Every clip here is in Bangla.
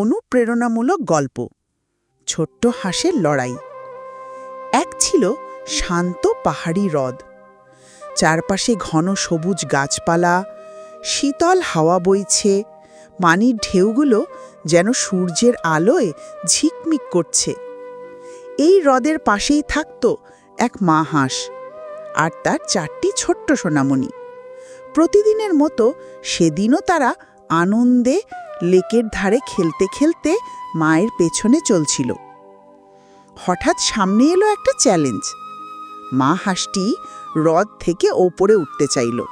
অনুপ্রেরণামূলক গল্প। ছোট্ট হাঁসের লড়াই। এক ছিল শান্ত পাহাড়ি হ্রদ। চারপাশে ঘন সবুজ গাছপালা, শীতল হাওয়া বইছে, পানির ঢেউগুলো যেন সূর্যের আলোয় ঝিকমিক করছে। এই হ্রদের পাশেই থাকত এক মা হাঁস আর তার চারটি ছোট্ট সোনামণি। প্রতিদিনের মতো সেদিনও তারা আনন্দে লেকের ধারে খেলতে খেলতে মায়ের পেছনে চলছিল। হঠাৎ সামনে এলো একটা চ্যালেঞ্জ। মা হাঁসটি হ্রদ থেকে ওপরে উঠতে চাইল।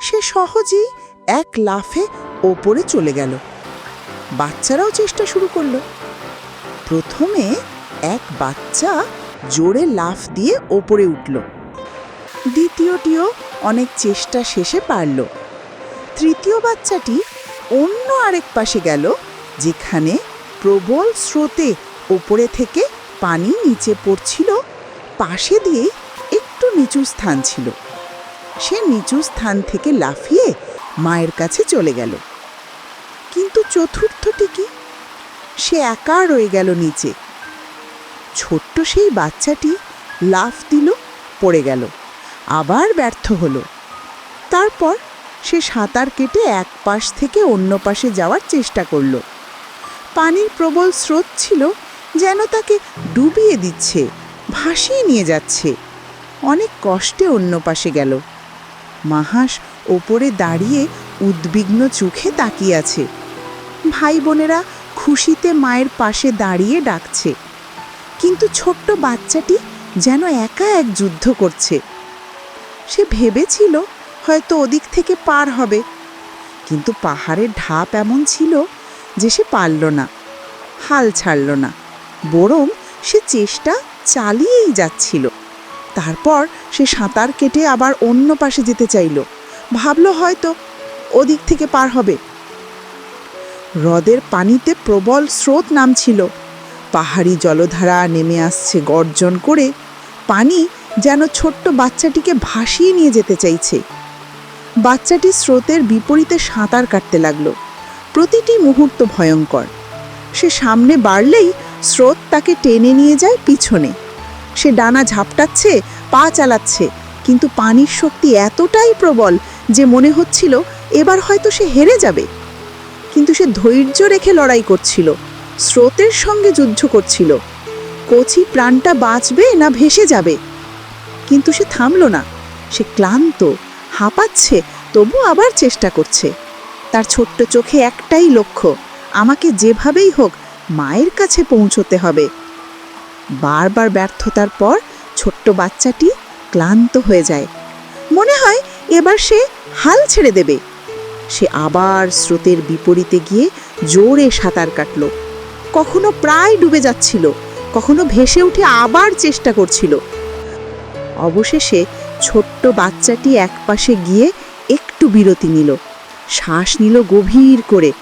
সে সহজেই এক লাফে ওপরে চলে গেল। বাচ্চারাও চেষ্টা শুরু করল। প্রথমে এক বাচ্চা জোরে লাফ দিয়ে ওপরে উঠল। দ্বিতীয়টিও অনেক চেষ্টা শেষে পারল। তৃতীয় বাচ্চাটি অন্য আরেক পাশে গেল, যেখানে প্রবল স্রোতে ওপরে থেকে পানি নিচে পড়ছিল, পাশে দিয়েই একটু নিচু স্থান ছিল। সে নিচু স্থান থেকে লাফিয়ে মায়ের কাছে চলে গেল। কিন্তু চতুর্থটি কি? সে একা রয়ে গেল নিচে। ছোট্ট সেই বাচ্চাটি লাফ দিল, পড়ে গেল, আবার ব্যর্থ হলো। তারপর সে সাঁতার কেটে এক পাশ থেকে অন্য পাশে যাওয়ার চেষ্টা করল। পানির প্রবল স্রোত ছিল যেন তাকে ডুবিয়ে দিচ্ছে, ভাসিয়ে নিয়ে যাচ্ছে। অনেক কষ্টে অন্য পাশে গেল। মাহাস ওপরে দাঁড়িয়ে উদ্বিগ্ন চোখে তাকিয়ে আছে। ভাই বোনেরা খুশিতে মায়ের পাশে দাঁড়িয়ে ডাকছে। কিন্তু ছোট্ট বাচ্চাটি যেন একা এক যুদ্ধ করছে। সে ভেবেছিল হয়তো ওদিক থেকে পার হবে। কিন্তু পাহাড়ের ঢাপ এমন ছিল যে সে পারল না, হাল ছাড়ল না, বরং সে চেষ্টা চালিয়েই যাচ্ছিল। তারপর সে সাঁতার কেটে আবার অন্য পাশে যেতে চাইল। ভাবল হয়তো ওদিক থেকে পার হবে। হ্রদের পানিতে প্রবল স্রোত নামছিল। পাহাড়ি জলধারা নেমে আসছে গর্জন করে। পানি যেন ছোট্ট বাচ্চাটিকে ভাসিয়ে নিয়ে যেতে চাইছে। বাচ্চাটি স্রোতের বিপরীতে সাঁতার কাটতে লাগল। প্রতিটি মুহূর্ত ভয়ঙ্কর। সে সামনে বাড়লেই স্রোত তাকে টেনে নিয়ে যায় পিছনে। সে ডানা ঝাপটাচ্ছে, পা চালাচ্ছে, কিন্তু পানির শক্তি এতটাই প্রবল যে মনে হচ্ছিল এবার হয়তো সে হেরে যাবে। কিন্তু সে ধৈর্য রেখে লড়াই করছিল, স্রোতের সঙ্গে যুদ্ধ করছিল। কচি প্রাণটা বাঁচবে না ভেসে যাবে। কিন্তু সে থামল না। সে ক্লান্ত, হাঁপাচ্ছে তবু আবার চেষ্টা করছে। তার ছোট্ট চোখে একটাই লক্ষ্য, আমাকে যেভাবেই হোক মায়ের কাছে পৌঁছতে হবে। বারবার ব্যর্থতার পর ছোট্ট বাচ্চাটি ক্লান্ত হয়ে যায়। মনে হয় এবার সে হাল ছেড়ে দেবে। সে আবার স্রোতের বিপরীতে গিয়ে জোরে সাঁতার কাটল। কখনো প্রায় ডুবে যাচ্ছিল, কখনো ভেসে উঠে আবার চেষ্টা করছিল। অবশেষে ছোট্ট বাচ্চাটি একপাশে গিয়ে একটু বিরতি নিল। শ্বাস নিল গভীর করে,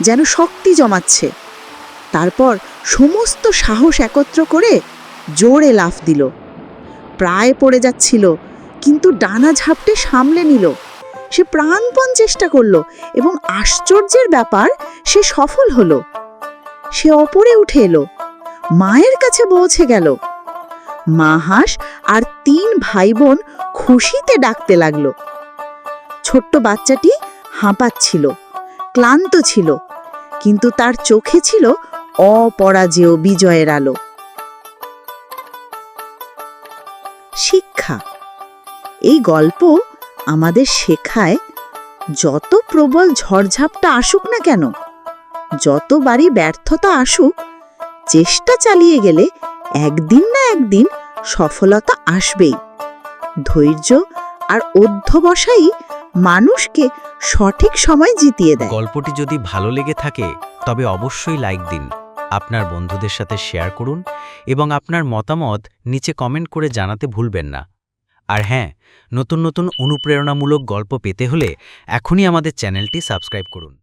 যেন শক্তি জমাচ্ছে। তারপর সমস্ত সাহস একত্র করে জোরে লাফ দিল। প্রায় পড়ে যাচ্ছিল, কিন্তু ডানা ঝাপটে সামলে নিল। সে প্রাণপণ চেষ্টা করল এবং আশ্চর্যের ব্যাপার, সে সফল হলো। সে অপরে উঠে এলো, মায়ের কাছে পৌঁছে গেল। মা হাঁস আর তিন ভাই বোন খুশিতে ডাকতে লাগল। ছোট্ট বাচ্চাটি হাঁপাচ্ছিল, ক্লান্ত ছিল, কিন্তু তার চোখে ছিল অপরাজেয় বিজয়ের আলো। শিক্ষা। এই গল্প আমাদের শেখায় যত প্রবল ঝড়ঝাপটা আসুক না কেন যতবারই ব্যর্থতা আসুক, চেষ্টা চালিয়ে গেলে একদিন না একদিন সফলতা আসবেই। ধৈর্য আর অধ্যবসায়ী মানুষকে সঠিক সময় জিতিয়ে দেয়। গল্পটি যদি ভালো লেগে থাকে, তবে অবশ্যই লাইক দিন, আপনার বন্ধুদের সাথে শেয়ার করুন এবং আপনার মতামত নিচে কমেন্ট করে জানাতে ভুলবেন না। আর হ্যাঁ নতুন নতুন অনুপ্রেরণামূলক গল্প পেতে হলে এখনই আমাদের চ্যানেলটি সাবস্ক্রাইব করুন।